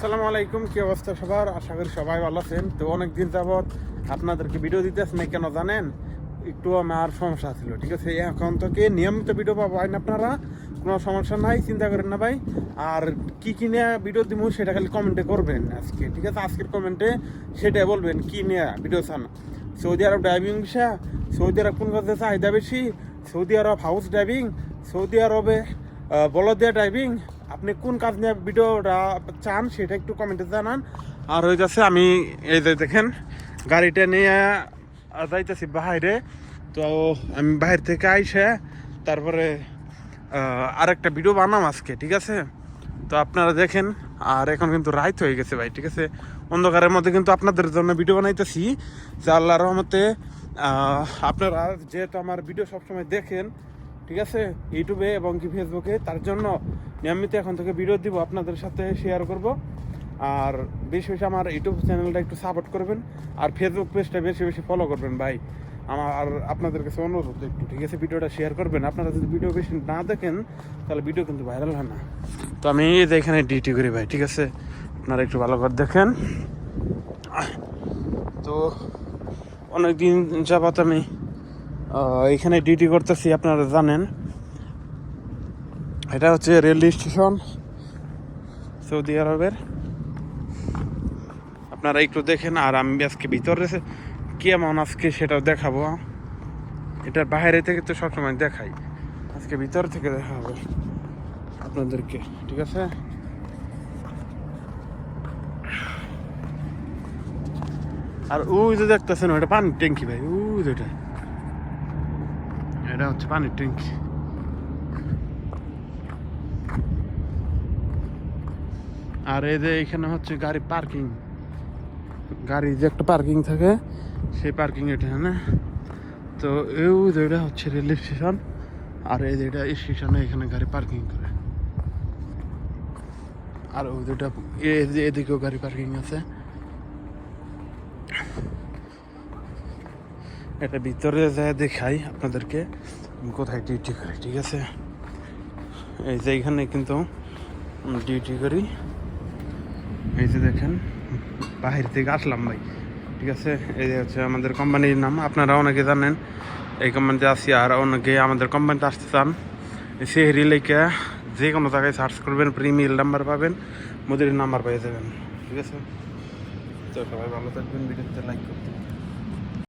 আসসালামু আলাইকুম, কি অবস্থা সবার? আশা করি সবাই ভালো আছেন। তো অনেক দিন যাবৎ আপনাদেরকে ভিডিও দিতে আসেন কেন জানেন? একটু আমার সমস্যা ছিল, ঠিক আছে? এখন থেকে নিয়মিত ভিডিও পাবেন আপনারা? কোনো সমস্যা নাই, চিন্তা করেন না ভাই। আর কি কি নিয়ে ভিডিও দিব সেটা খালি কমেন্টে করবেন আজকে, ঠিক আছে? আজকের কমেন্টে সেটাই বলবেন, কি নিয়ে ভিডিও চান? সৌদি আরব ড্রাইভিং বিষয় সৌদি আরব কোন কাজে চাহিদা বেশি? Saudi Arab house driving Saudi আরবে বলদিয়া ড্রাইভিং আপনি কোন কাজ নিয়ে ভিডিওটা চান সেটা একটু কমেন্টে জানান। আর হয়ে যাচ্ছে আমি, এই যে দেখেন, গাড়িটা নিয়ে যাইতেছি বাইরে। তো আমি বাইরে থেকে আইসে তারপরে আরেকটা ভিডিও বানাম আজকে, ঠিক আছে? তো আপনারা দেখেন, আর এখন কিন্তু রাইত হয়ে গেছে ভাই, ঠিক আছে? অন্ধকারের মধ্যে কিন্তু আপনাদের জন্য ভিডিও বানাইতেছি। যে আল্লাহ রহমতে আপনারা যেহেতু আমার ভিডিও সবসময় দেখেন ঠিক আছে? ইউটিউবে এবং কি ফেসবুকে তার জন্য নিয়মিত এখন থেকে ভিডিও দিব, আপনাদের সাথে শেয়ার করব। আর বেশি বেশি আমার ইউটিউব চ্যানেলটা একটু সাপোর্ট করবেন। আর ফেসবুক পেজটা বেশি বেশি ফলো করবেন ভাই। আমার আর আপনাদের কাছে অনুরোধ একটু, ঠিক আছে? ভিডিওটা শেয়ার করবেন। আপনারা যদি ভিডিও বেশি না দেখেন, তাহলে ভিডিও কিন্তু ভাইরাল হয় না। তো আমি এই যে এখানে ডিউটি করি ভাই, ঠিক আছে? আপনারা একটু ভালো করে দেখেন। তো অনেক দিন যাবত আমি এখানে ডিউটি করতেছি, আপনারা জানেন। এটা হচ্ছে রেল স্টেশন সৌদি আরবের। আপনারা একটু দেখেন, আর আমি আজকে ভিতরে কেমন আজকে সেটাও দেখাবো। এটার বাইরে থেকে তো সবসময় দেখাই। আজকে ভিতর থেকে দেখাবো আপনাদেরকে, ঠিক আছে? আর ওই যে দেখতেছেন ওটা পানির ট্যাঙ্কি ভাই, ওই যে ওটা এটা হচ্ছে পানির ট্যাঙ্কি আর এই যে এখানে হচ্ছে গাড়ি পার্কিং গাড়ি যে একটা পার্কিং থাকে, সেই পার্কিং এটা না তো এই যে এটা হচ্ছে রেল স্টেশন আর এই যে এটা স্টেশনে এখানে গাড়ি পার্কিং করে। আর ওই যেটা এই এদিকেও গাড়ি পার্কিং আছে। এটা ভিতরে যায় দেখাই আপনাদেরকে কোথায় ডিউটি করি, ঠিক আছে? এই যে এখানে কিন্তু ডিউটি করি। এই যে দেখেন, বাহির থেকে আসলাম ভাই, ঠিক আছে? এই যে হচ্ছে আমাদের কোম্পানির নাম, আপনারা অনেকে জানেন, এই কোম্পানিতে আসি আর অনেকে আমাদের কোম্পানিতে আসতে চান। সেই রিলেকে যে কোনো জায়গায় সার্চ করবেন প্রিমিয়ার নাম্বার পাবেন, মোদির নাম্বার পেয়ে যাবেন, ঠিক আছে? তো সবাই ভালো থাকবেন, ভিডিওতে লাইক করতে